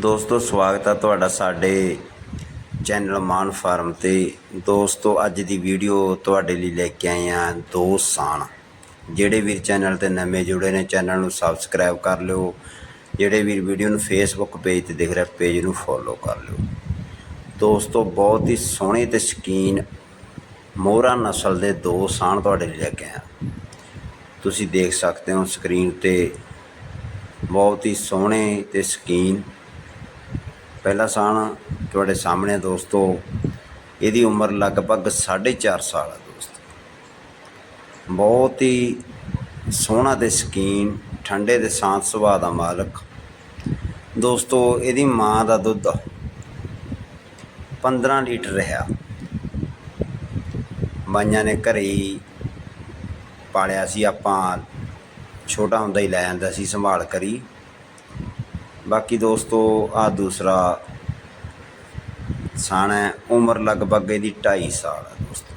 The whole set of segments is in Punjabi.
ਦੋਸਤੋ, ਸਵਾਗਤ ਆ ਤੁਹਾਡਾ ਸਾਡੇ ਚੈਨਲ ਮਾਨ ਫਾਰਮ ਤੇ। ਦੋਸਤੋ, ਅੱਜ ਦੀ ਵੀਡੀਓ ਤੁਹਾਡੇ ਲਈ ਲੈ ਕੇ ਆਏ ਆ ਦੋ ਸਾਣ ਜਿਹੜੇ ਵੀਰ ਚੈਨਲ ਤੇ ਨਵੇਂ ਜੁੜੇ ਨੇ, ਚੈਨਲ ਨੂੰ ਸਬਸਕ੍ਰਾਈਬ ਕਰ ਲਿਓ। ਜਿਹੜੇ ਵੀਰ ਵੀਡੀਓ ਨੂੰ ਫੇਸਬੁੱਕ ਪੇਜ ਤੇ ਦਿਖ ਰਿਹਾ ਪੇਜ ਨੂੰ ਫੋਲੋ ਕਰ ਲਿਓ। ਦੋਸਤੋ, ਬਹੁਤ ਹੀ ਸੋਹਣੇ ਤੇ ਸ਼ਕੀਨ ਮੋਹਰਾ ਨਸਲ ਦੇ ਦੋ ਸਾਣ ਤੁਹਾਡੇ ਲਈ ਲੈ ਕੇ ਆਇਆ। ਤੁਸੀਂ ਦੇਖ ਸਕਦੇ ਹੋ ਸਕਰੀਨ ਤੇ। ਬਹੁਤ ਹੀ ਸੋਹਣੇ ਤੇ ਸਕੀਨ ਪਹਿਲਾ ਸਾਣ ਤੁਹਾਡੇ ਸਾਹਮਣੇ ਦੋਸਤੋ। ਇਹਦੀ ਉਮਰ ਲਗਭਗ 4.5 ਸਾਲ ਹੈ ਦੋਸਤੋ। ਬਹੁਤ ਹੀ ਸੋਹਣਾ ਤੇ ਸਕੀਨ, ਠੰਡੇ ਦੇ ਸ਼ਾਂਤ ਸੁਭਾਅ ਦਾ ਮਾਲਕ। ਦੋਸਤੋ, ਇਹਦੀ ਮਾਂ ਦਾ ਦੁੱਧ 15 ਲੀਟਰ ਰਿਹਾ। ਮਾਈਆਂ ਨੇ ਘਰੇ ਹੀ ਪਾਲਿਆ ਸੀ ਆਪਾਂ। ਛੋਟਾ ਹੁੰਦਾ ਹੀ ਲੈ ਜਾਂਦਾ ਸੀ, ਸੰਭਾਲ ਕਰੀ। ਬਾਕੀ ਦੋਸਤੋ ਆ ਦੂਸਰਾ ਸਾਣ ਹੈ, ਉਮਰ ਲਗਭਗ ਇਹਦੀ 2.5 ਸਾਲ ਹੈ ਦੋਸਤੋ।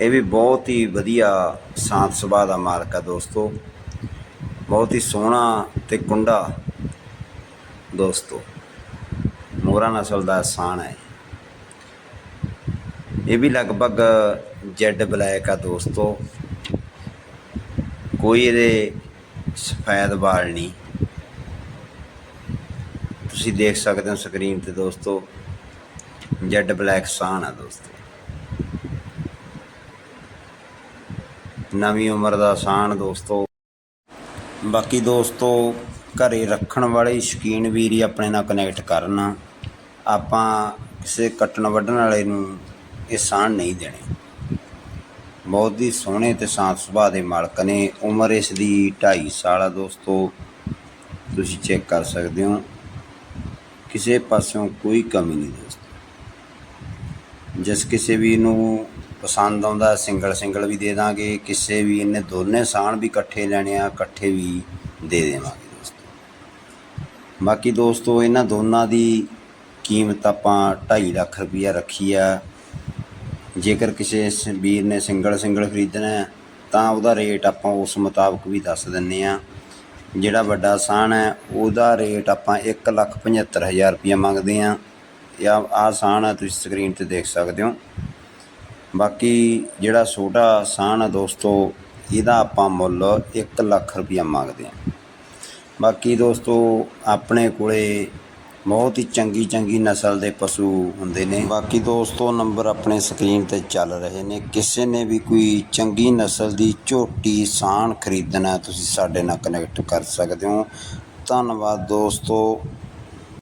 ਇਹ ਵੀ ਬਹੁਤ ਹੀ ਵਧੀਆ ਸ਼ਾਂਤ ਸੁਭਾਅ ਦਾ ਮਾਲਕ ਹੈ ਦੋਸਤੋ। ਬਹੁਤ ਹੀ ਸੋਹਣਾ ਤੇ ਕੁੰਡਾ ਦੋਸਤੋ। ਮੋਰਾ ਨਸਲ ਦਾ ਸਾਣ ਹੈ ਇਹ ਵੀ ਲਗਭਗ ਜੈਡ ਬਲੈਕ ਆ ਦੋਸਤੋ। ਕੋਈ ਇਹਦੇ ਸਫੈਦ ਵਾਲ ਨਹੀਂ। ਤੁਸੀਂ ਦੇਖ ਸਕਦੇ ਹੋ ਸਕਰੀਨ ਤੇ ਦੋਸਤੋ, ਜੈਡ ਬਲੈਕ ਸਾਨ ਆ ਦੋਸਤੋ। ਨਵੀਂ ਉਮਰ ਦਾ ਸਾਨ ਦੋਸਤੋ। ਬਾਕੀ ਦੋਸਤੋ, ਘਰੇ ਰੱਖਣ ਵਾਲੇ ਸ਼ਕੀਨ ਵੀਰ ਹੀ ਆਪਣੇ ਨਾਲ ਕਨੈਕਟ ਕਰਨ। ਆਪਾਂ ਕਿਸੇ ਕੱਟਣ ਵੱਢਣ ਵਾਲੇ ਨੂੰ ਇਹ ਸਾਨ ਨਹੀਂ ਦੇਣੇ। ਬਹੁਤ ਹੀ ਸੋਹਣੇ ਤੇ ਸ਼ਾਂਤ ਸੁਭਾਅ ਦੇ ਮਾਲਕ ਨੇ। ਉਮਰ ਇਸ ਦੀ 2.5 ਸਾਲ ਆ ਦੋਸਤੋ। ਤੁਸੀਂ ਚੈੱਕ ਕਰ ਸਕਦੇ ਹੋ। ਕਿਸੇ ਪਾਸਿਓਂ ਕੋਈ ਕਮੀ ਨਹੀਂ ਦੋਸਤੋ ਜਿਸ ਕਿਸੇ ਵੀ ਨੂੰ ਪਸੰਦ ਆਉਂਦਾ ਸਿੰਗਲ ਸਿੰਗਲ ਵੀ ਦੇ ਦਾਂਗੇ, ਕਿਸੇ ਵੀ ਇਹਨੇ ਦੋਨੇ ਸਾਣ ਵੀ ਇਕੱਠੇ ਲੈਣੇ ਆ, ਇਕੱਠੇ ਵੀ ਦੇ ਦੇਵਾਂਗੇ। ਦੋਸਤੋ ਬਾਕੀ ਦੋਸਤੋ, ਇਹਨਾਂ ਦੋਨਾਂ ਦੀ ਕੀਮਤ ਆਪਾਂ 2.5 ਲੱਖ ਰੁਪਈਆ ਰੱਖੀ ਆ। ਜੇਕਰ ਕਿਸੇ ਵੀਰ ਨੇ ਸਿੰਗਲ ਸਿੰਗਲ ਖਰੀਦਣਾ ਤਾਂ ਉਹਦਾ ਰੇਟ ਆਪਾਂ ਉਸ ਮੁਤਾਬਕ ਵੀ ਦੱਸ ਦਿੰਨੇ ਆ। ਜਿਹੜਾ ਵੱਡਾ ਸਾਣ ਹੈ, ਉਹਦਾ ਰੇਟ ਆਪਾਂ ਇੱਕ ਲੱਖ ਪੰਝੱਤਰ ਹਜ਼ਾਰ ਰੁਪਈਆ ਮੰਗਦੇ ਹਾਂ। ਜਾਂ ਆਹ ਸਾਣ ਹੈ ਤੁਸੀਂ ਸਕਰੀਨ ਤੇ ਦੇਖ ਸਕਦੇ ਹੋ। ਬਾਕੀ ਜਿਹੜਾ ਛੋਟਾ ਸਾਣ ਹੈ ਦੋਸਤੋ, ਇਹਦਾ ਆਪਾਂ ਮੁੱਲ 1 ਲੱਖ ਰੁਪਈਆ ਮੰਗਦੇ ਹਾਂ। ਬਾਕੀ ਦੋਸਤੋ, ਆਪਣੇ ਕੋਲੇ ਬਹੁਤ ਹੀ ਚੰਗੀ ਚੰਗੀ ਨਸਲ ਦੇ ਪਸ਼ੂ ਹੁੰਦੇ ਨੇ। ਬਾਕੀ ਦੋਸਤੋ, ਨੰਬਰ ਆਪਣੇ ਸਕਰੀਨ ਤੇ ਚੱਲ ਰਹੇ ਨੇ। ਕਿਸੇ ਨੇ ਵੀ ਕੋਈ ਚੰਗੀ ਨਸਲ ਦੀ ਝੋਟੀ, ਸਾਣ ਖਰੀਦਣਾ ਤੁਸੀਂ ਸਾਡੇ ਨਾਲ ਕਨੈਕਟ ਕਰ ਸਕਦੇ ਹੋ। ਧੰਨਵਾਦ ਦੋਸਤੋ।